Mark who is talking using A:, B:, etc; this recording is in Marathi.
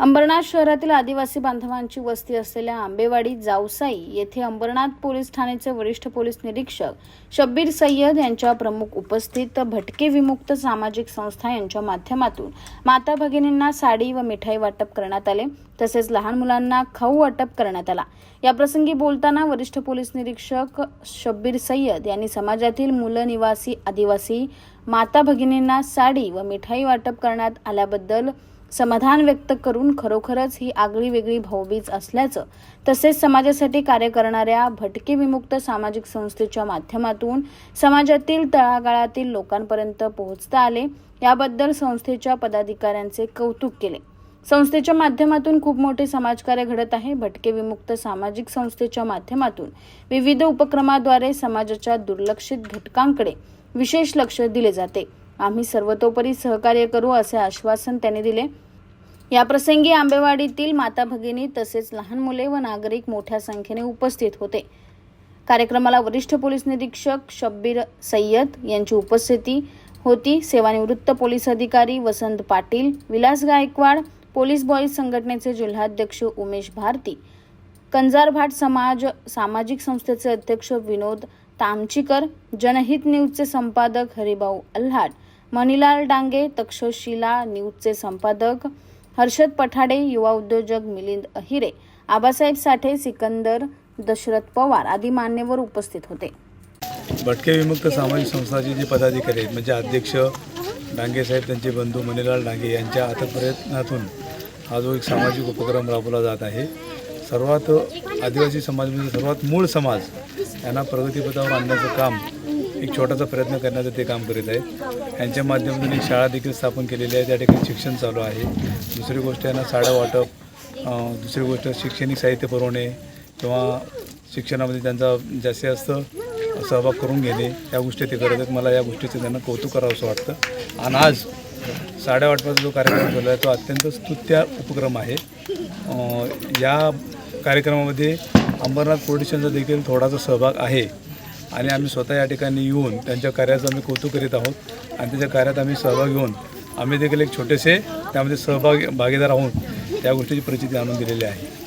A: अंबरनाथ शहरातील आदिवासी बांधवांची वस्ती असलेल्या आंबेवाडी जावसाई येथे अंबरनाथ पोलीस ठाण्याचे वरिष्ठ पोलीस निरीक्षक शब्बीर सय्यद यांच्या प्रमुख उपस्थित भटके विमुक्त सामाजिक संस्था यांच्या माध्यमातून माता भगिनींना साडी व मिठाई वाटप करण्यात आले. तसेच लहान मुलांना खाऊ वाटप करण्यात आला. या प्रसंगी बोलताना वरिष्ठ पोलीस निरीक्षक शब्बीर सय्यद यांनी समाजातील मुलं निवासी आदिवासी माता भगिनींना साडी व मिठाई वाटप करण्यात आल्याबद्दल समाधान व्यक्त करून खरोखरच ही आगळी वेगळी भाऊबीज असल्याचं तसेच समाजासाठी कार्य करणाऱ्या भटके विमुक्त सामाजिक संस्थेच्या माध्यमातून समाजातील तळागाळातील लोकांपर्यंत पोहोचता आले. याबद्दल संस्थेच्या पदाधिकाऱ्यांचे कौतुक केले. संस्थेच्या माध्यमातून खूप मोठे समाजकार्य घडत आहे. भटके विमुक्त सामाजिक संस्थेच्या माध्यमातून विविध उपक्रमाद्वारे समाजाच्या दुर्लक्षित घटकांकडे विशेष लक्ष दिले जाते. आम्ही सर्वतोपरी सहकार्य करू असे आश्वासन त्यांनी दिले. या प्रसंगी आंबेवाडीतील माता भगिनी तसेच लहान मुले व नागरिक मोठ्या संख्येने उपस्थित होते. कार्यक्रमाला वरिष्ठ पोलीस निरीक्षक शब्बीर सय्यद यांची उपस्थिती होती. सेवानिवृत्त पोलीस अधिकारी वसंत पाटील विलास गायकवाड पोलीस बॉईज संघटनेचे जिल्हाध्यक्ष उमेश भारती कंजारभाट समाज सामाजिक संस्थेचे अध्यक्ष विनोद तामचीकर जनहित न्यूजचे संपादक हरिभाऊ अल्हाड मणिलाल डांगे तक्षशिला न्यूजचे संपादक हर्षद पठाडे युवा उद्योजक मिलिंद अहिरे आबासाहेब साठे सिकंदर दशरथ पवार आदी मान्यवर उपस्थित होते.
B: भटके विमुक्त सामाजिक संस्थाचे जे पदाधिकारी आहेत म्हणजे अध्यक्ष डांगे साहेब त्यांचे बंधू मणिलाल डांगे यांच्या अथक प्रयत्नातून हा जो एक सामाजिक उपक्रम राबवला जात आहे सर्वात आदिवासी समाज म्हणजे सर्वात मूळ समाज यांना प्रगतीपथावर आणण्याचं काम एक छोटासा प्रयत्न करण्याचं ते काम करीत आहेत. यांच्या माध्यमातून एक शाळा देखील स्थापन केलेली आहे त्या ठिकाणी शिक्षण चालू आहे. दुसरी गोष्ट यांना साड्या वाटप दुसरी गोष्ट शैक्षणिक साहित्य पुरवणे किंवा शिक्षणामध्ये त्यांचा जास्तीत जास्त सहभाग करून घेणे या गोष्टी ते करत आहेत. मला या गोष्टीचं त्यांना कौतुक करावं असं वाटतं. आणि आज साड्या वाटपाचा जो कार्यक्रम झाला आहे तो अत्यंत स्तुत्य उपक्रम आहे. या कार्यक्रमामध्ये अंबरनाथ पोलिसांचा देखील थोडासा सहभाग आहे. आणि आम्ही स्वतः या ठिकाणी येऊन त्यांच्या कार्याचं आम्ही कौतुक करीत आहोत. आणि त्याच्या कार्यात आम्ही सहभाग घेऊन आम्ही देखील एक छोटेसे त्यामध्ये सहभाग भागीदार आहोत. त्या गोष्टीची प्रचिती आणून दिलेली आहे.